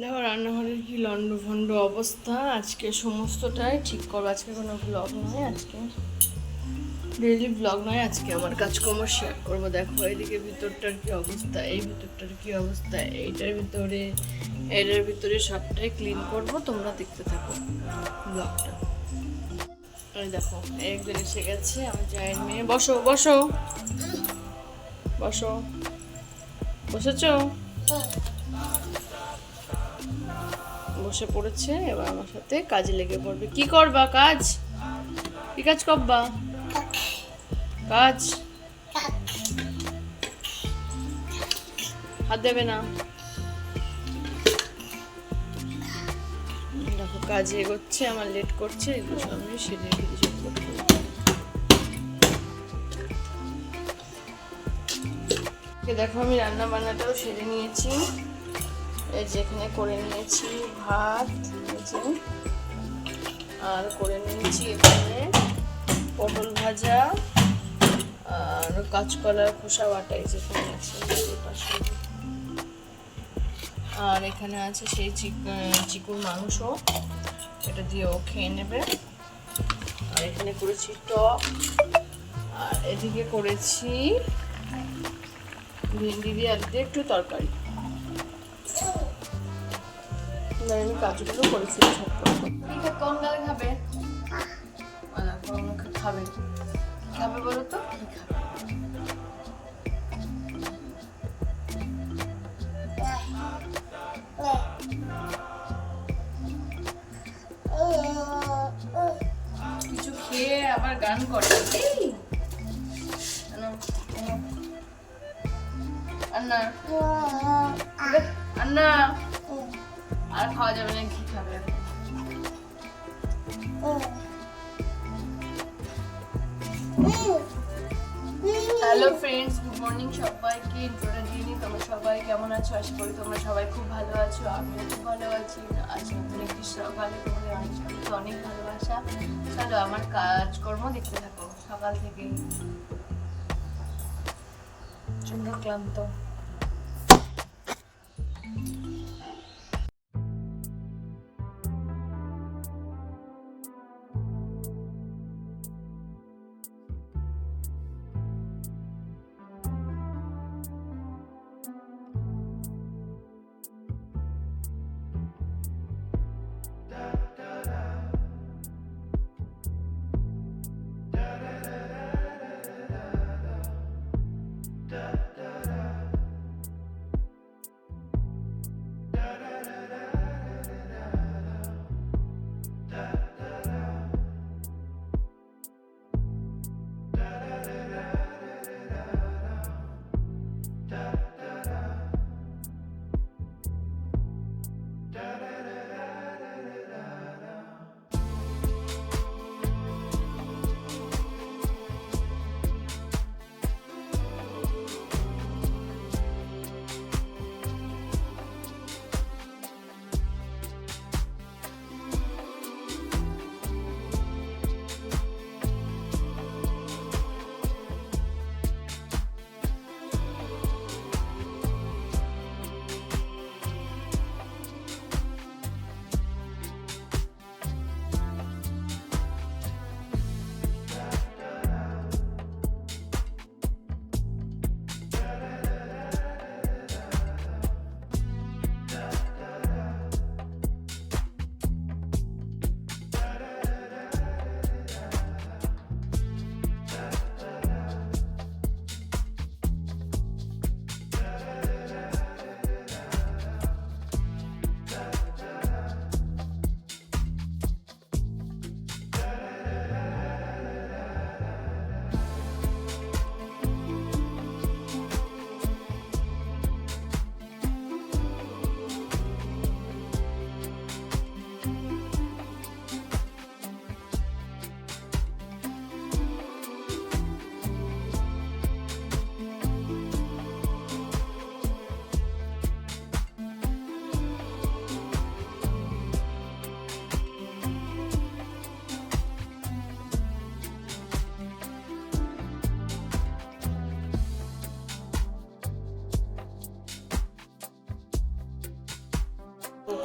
দেখো, রান্নাঘরের কি লন্ড ভন্ড অবস্থা। আজকে সমস্তটাই ঠিক করব। আজকে কোনো ব্লগ নয়, আজকে ডেইলি ব্লগ নয়, আজকে আমার কাজকর্ম শেয়ার করব। দেখো এইদিকে ভিতরটার কি অবস্থা, এই ভিতরটার কি অবস্থা, এইটার ভিতরে, এটার ভিতরে সবটাই ক্লিন করব। তোমরা দেখতে থাকো ব্লগটা দেখো এই একজন এসে গেছে, আমার জায়ের মেয়ে। বসো বসো। বসো। বসেছো? বসে পড়েছে, এবার আমার সাথে কাজে লেগে পড়বে। কি করবা? কাজ? কি কাজ করবা? কাজ? হাত দেবে না। দেখো, কাজে এগোচ্ছে, আমার লেট করছে, এগুলো আমি সেরে। এই দেখো, আমি রান্না বান্নাটাও সেরে নিয়েছি। এই যে এখানে করে নিয়েছি ভাত আর করে নিয়েছি এখানে পটল ভাজা, আর কাঁচকলার খোসা বাটাই যেখানে আছে আর এখানে আছে সেই চিক- চিকুর মাংস এটা দিয়ে ও খেয়ে নেবে। আর এখানে করেছি টক। আর এদিকে করেছি ভেন্ডি দিয়ে আর দিয়ে একটু তরকারি। না, আমি কাজগুলো করেছি কোন গালে খাবে? খাবে খাবে বলো তো? কি কিছু খেয়ে আবার গান করে আনো। আন্না। আন্না। খাওয়া যাবে না, কি খাবে? হ্যালো ফ্রেন্ডস গুড মর্নিং সবাইকে। ইন্ট্রোটা দিয়ে নিই তোমরা সবাই কেমন আছো? আশা করি তোমরা সবাই খুব ভালো আছো, আমিও খুব ভালো আছি। আজ নতুন একটি সকালে, তোমাদের অনেক সবাইকে অনেক ভালোবাসা। চলো আমার কাজকর্ম দেখতে থাকো, সকাল থেকেই প্রচণ্ড ক্লান্ত।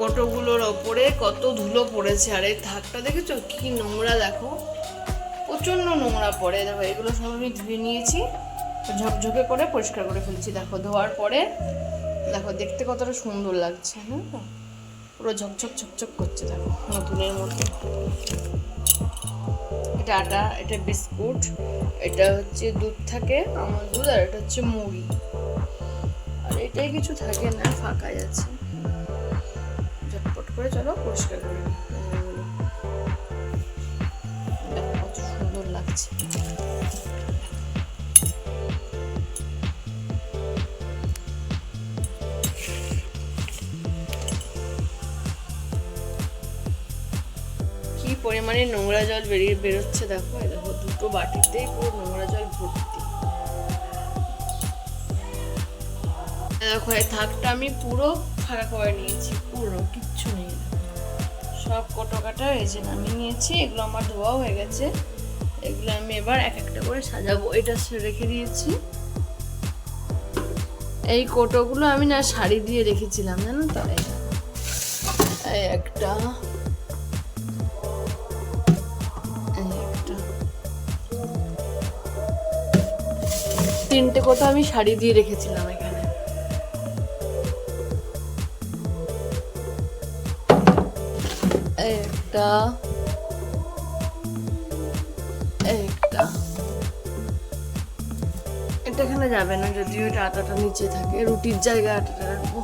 কোটোগুলোর ওপরে কত ধুলো পড়েছে, আর এই থাকটা দেখেছ? কি নোংরা দেখো। প্রচণ্ড নোংরা পড়ে। দেখো, এগুলো সব আমি ধুয়ে নিয়েছি, ঝকঝকে করে পরিষ্কার করে ফেলছি। দেখো, ধোয়ার পরে দেখো, দেখতে কতটা সুন্দর লাগছে হ্যাঁ? পুরো ঝকঝক ঝকঝক করছে, দেখো, নতুনের মধ্যে এটা আটা, এটা বিস্কুট, এটা হচ্ছে দুধ থাকে আমার দুধ, আর এটা হচ্ছে মুড়ি। আর এটাই কিছু থাকে না, ফাঁকাই আছে। করে চলো, পরিষ্কার করে নিই। সুন্দর লাগছে। কি পরিমাণে নোংরা জল বেরিয়ে বেরোচ্ছে দেখো দেখো, দুটো বাটিতেই পুরো নোংরা জল ভর্তি। দেখো, এই থাকটা আমি পুরো ফাঁকা করে নিয়েছি, পুরো সব কোটো কাটা হয়েছে নামিয়ে নিয়েছি, এগুলো আমার ধোয়া হয়ে গেছে। এগুলো আমি এবার এক একটা করে সাজাবো। এটা রেখে দিয়েছি। এই কোটোগুলো আমি না শাড়ি দিয়ে রেখেছিলাম, জানো তো? এই একটা একটা। তিনটে কোটো আমি শাড়ি দিয়ে রেখেছিলাম একটা একটা এটা এখানে যাবে না, যদিও এটা আটাটা নিচে থাকে, রুটির জায়গায় আটাটা রাখব।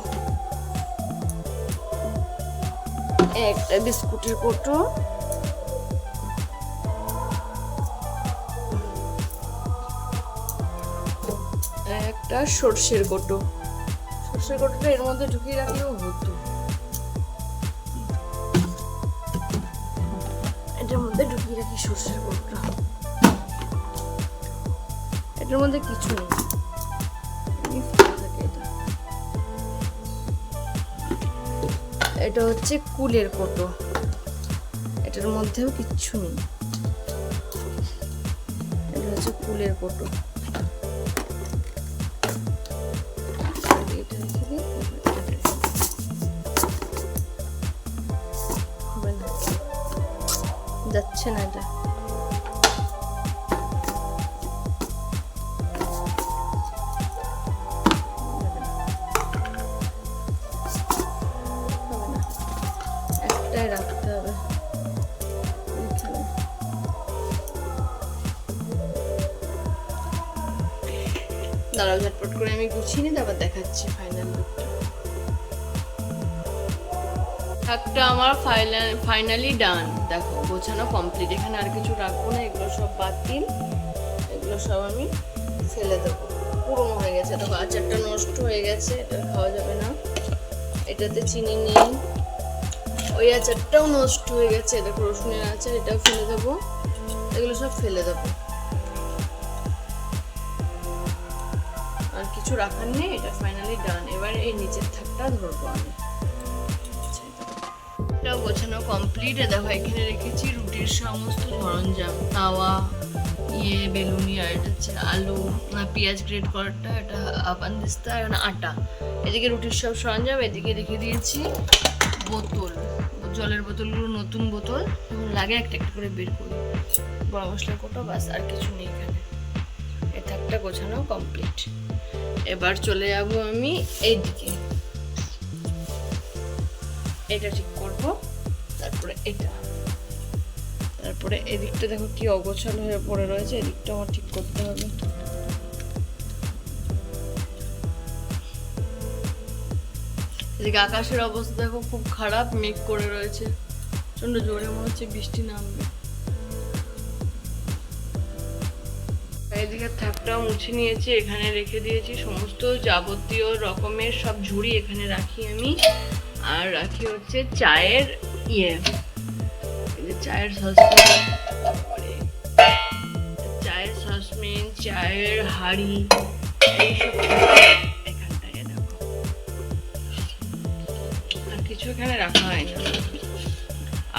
একটা বিস্কুটের কোটো একটা সর্ষের কোটো সর্ষের কোটোটা এর মধ্যে ঢুকিয়ে রাখলেও হতো। মধ্যে সর্ষের বটটা এটার মধ্যে কিছু নেই। এটা? হচ্ছে কুলের কোটো। এটার মধ্যেও কিচ্ছু নেই। এটা হচ্ছে কুলের কোটো। দাঁড়াও, ঝটপট করে আমি গুছিয়ে নিই, তারপর দেখাচ্ছি ফাইনাল থাকটা আমার ফাইনাল ফাইনালি ডান দেখো, গোছানো কমপ্লিট এখানে আর কিছু রাখব না, এগুলো সব বাতিল এগুলো সব আমি ফেলে দেবো। পুরনো হয়ে গেছে। দেখো, আচারটা নষ্ট হয়ে গেছে, এটা খাওয়া যাবে না। এটাতে চিনি নেই। ওই আচারটাও নষ্ট হয়ে গেছে। দেখো, রসুনের আচার এটাও ফেলে দেবো। এগুলো সব ফেলে দেবো। কিছু রাখার নেই, এটা ফাইনালি ডান এবার এই নিচের থাকটা ধরবো আমি। এটাও গোছানো কমপ্লিট দেখো, এখানে রেখেছি রুটির সমস্ত সরঞ্জাম। তাওয়া ইয়ে বেলুনি, আর এটা হচ্ছে আলু পেঁয়াজ গ্রেট করাটা এটা আপান্দিস্তা আর আটা। এদিকে রুটির সব সরঞ্জাম, এদিকে রেখে দিয়েছি বোতল। জলের বোতলগুলো, নতুন বোতল। লাগে একটা একটা করে বের করি। বড় মশলা কোটা, বাস, আর কিছু নেই এখানে। এই থাকটা গোছানো কমপ্লিট এবার চলে যাব আমি এইদিকে। এটা ঠিক করব, তারপরে এটা। তারপরে এদিকটা দেখো কি অগোছালো হয়ে পড়ে রয়েছে এদিকটা আমার ঠিক করতে হবে। এদিকে আকাশের অবস্থা দেখো খুব খারাপ, মেঘ করে রয়েছে। প্রচণ্ড জোরে মনে হচ্ছে বৃষ্টি নামবে। এদিকে থাকটাও মুছে নিয়েছি, এখানে রেখে দিয়েছি। সমস্ত যাবতীয় রকমের সব ঝুড়ি এখানে রাখি আমি। আর রাখি হচ্ছে চায়ের ইয়ে। চায়ের চায়ের সসপ্যান, চায়ের হাঁড়ি আর কিছু এখানে রাখা হয় না।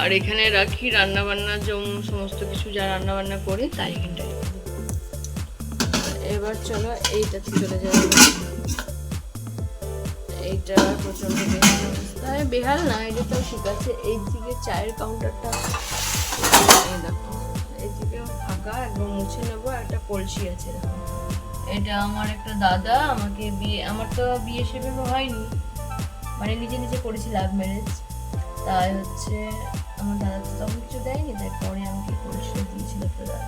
আর এখানে রাখি রান্না বান্নার জন্য সমস্ত কিছু যা রান্নাবান্না করে তাই এখানটায়। এবার চলো এইটাতে চলে যাবে। এইটা প্রচণ্ড বেশি অবস্থায় বেহাল না এটাও ঠিক আছে। এই দিকে চায়ের কাউন্টারটা এই দেখো এই ফাঁকা, একদম মুছে নেব। একটা কলসি আছে এটা আমার একটা দাদা, আমাকে বিয়ে, আমার তো বিয়ে সেভাবে হয়নি। মানে নিজে নিজে করেছি ম্যারেজ তাই হচ্ছে, আমার দাদা তো তখন কিছু দেয়নি তাই পরে আমাকে কলসি দিয়েছিল একটা দাদা।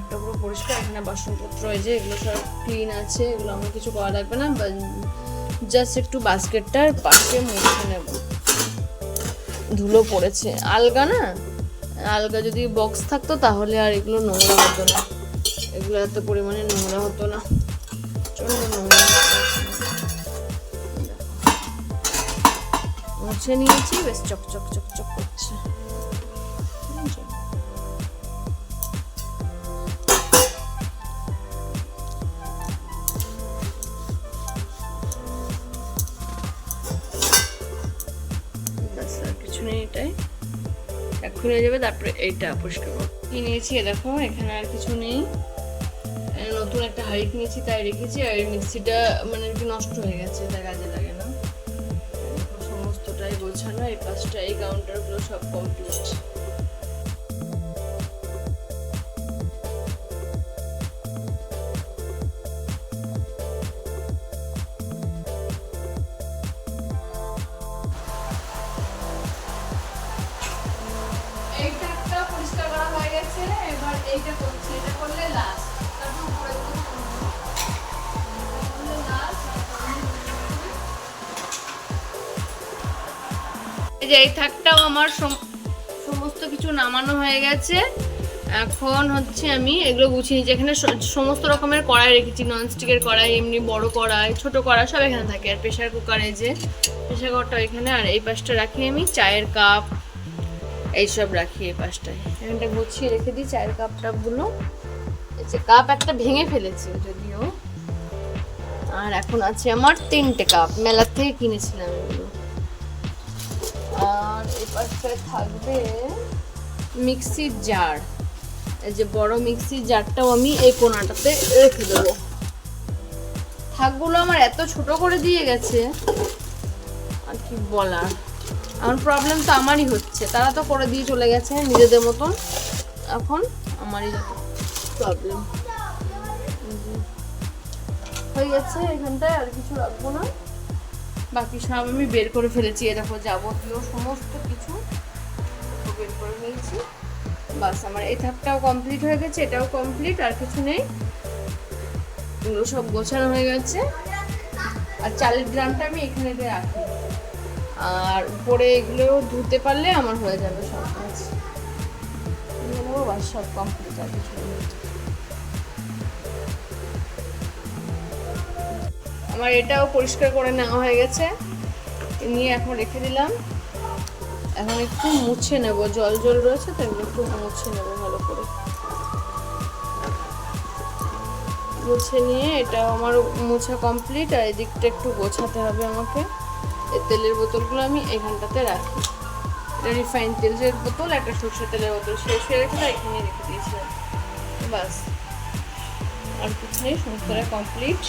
একটা পুরো পরিষ্কার, এখানে বাসনপত্র এই যে এগুলো সব ক্লিন আছে, এগুলো আমার কিছু করা লাগবে না জাস্ট একটু বাস্কেটটার পাশে মুছে নেব। ধুলো পড়েছে। আলগা না? আলগা যদি বক্স থাকতো তাহলে আর এগুলো নোংরা হতো না। এগুলো এত পরিমাণে নোংরা হতো না। প্রচণ্ড নোংরা মুছে নিয়েছি, বেশ চকচক চকচক করছে। বুঝেছ? এক্ষুনি হয়ে যাবে, তারপরে এইটা পরিষ্কার করব কি নিয়েছি এ দেখো, এখানে আর কিছু নেই। নতুন একটা হাড়ি কিনেছি তাই রেখেছি, আর মিক্সিটা মানে কি নষ্ট হয়ে গেছে, তাই কাজে লাগে না। সমস্তটাই গোছানো, এই পাশটা এই কাউন্টারগুলো সব কমপ্লিট যে এই থাকটাও আমার সম- সমস্ত কিছু নামানো হয়ে গেছে। এখন হচ্ছে আমি এগুলো গুছিয়ে নিচ্ছি। এখানে সমস্ত রকমের কড়াই রেখেছি ননস্টিকের কড়াই, এমনি বড় কড়াই, ছোট কড়াই, সব এখানে থাকে। আর প্রেশার কুকারে যে প্রেশার কুকারটা এখানে আর এই পাশটা রাখি আমি চায়ের কাপ এইসব রাখি এই পাশটায়। এখানটা গুছিয়ে রেখে দিই চায়ের কাপ টাপগুলো কাপ একটা ভেঙে ফেলেছি যদিও। আর এখন আছে আমার তিনটে কাপ মেলার থেকে কিনেছিলাম এগুলো। পাশটায় থাকবে মিক্সির জার। এই যে বড় মিক্সির জারটাও আমি এই কোনাটাতে রেখে দেবো। থাকগুলো আমার এত ছোট করে দিয়ে গেছে, আর কি বলার। আমার প্রবলেম তো আমারই হচ্ছে। তারা তো করে দিয়ে চলে গেছে নিজেদের মতন। এখন আমারই প্রবলেম হয়ে গেছে এখানটায় আর কিছু রাখব না। বাকি সব আমি বের করে ফেলেছি। এ দেখো যাবতীয় সমস্ত কিছু বের করে ফেলেছি বাস আমার এই থাকটাও কমপ্লিট হয়ে গেছে, এটাও কমপ্লিট আর কিছু নেই। এগুলো সব গোছানো হয়ে গেছে। আর চালের ড্রামটা আমি এখানে দিয়ে রাখি। আর উপরে এগুলো ধুতে পারলে আমার হয়ে যাবে সব কাজ। বাস সব কমপ্লিট আর কিছু নেই। আমার এটাও পরিষ্কার করে নেওয়া হয়ে গেছে। নিয়ে এখন রেখে দিলাম। এখন একটু মুছে নেব। জল জল রয়েছে, তো একটু মুছে নেব ভালো করে। মুছে নিয়ে এটা আমার মোছা কমপ্লিট আর এদিকটা একটু গোছাতে হবে আমাকে। এই তেলের বোতলগুলো আমি এখানটাতে রাখি। এটা রিফাইন তেলের বোতল, একটা সরষের তেলের বোতল। শেষ হয়ে গেছে এখানে রেখে দিয়েছিলাম বাস। আর কিছু নেই, সমস্তটা কমপ্লিট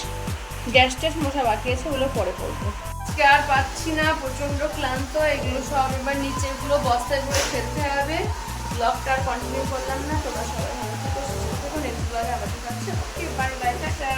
গ্যাস ট্যাস মশা বাকি আছে, ওগুলো পরে আজকে আর পাচ্ছি না প্রচণ্ড ক্লান্ত, এগুলো সব এবার নিচেগুলো বস্তায় করে ফেলতে হবে। ব্লগটা আর কন্টিনিউ করলাম না, তোমরা সবাই ভালো থেকো আবার দেখা হচ্ছে। Okay bye bye tata.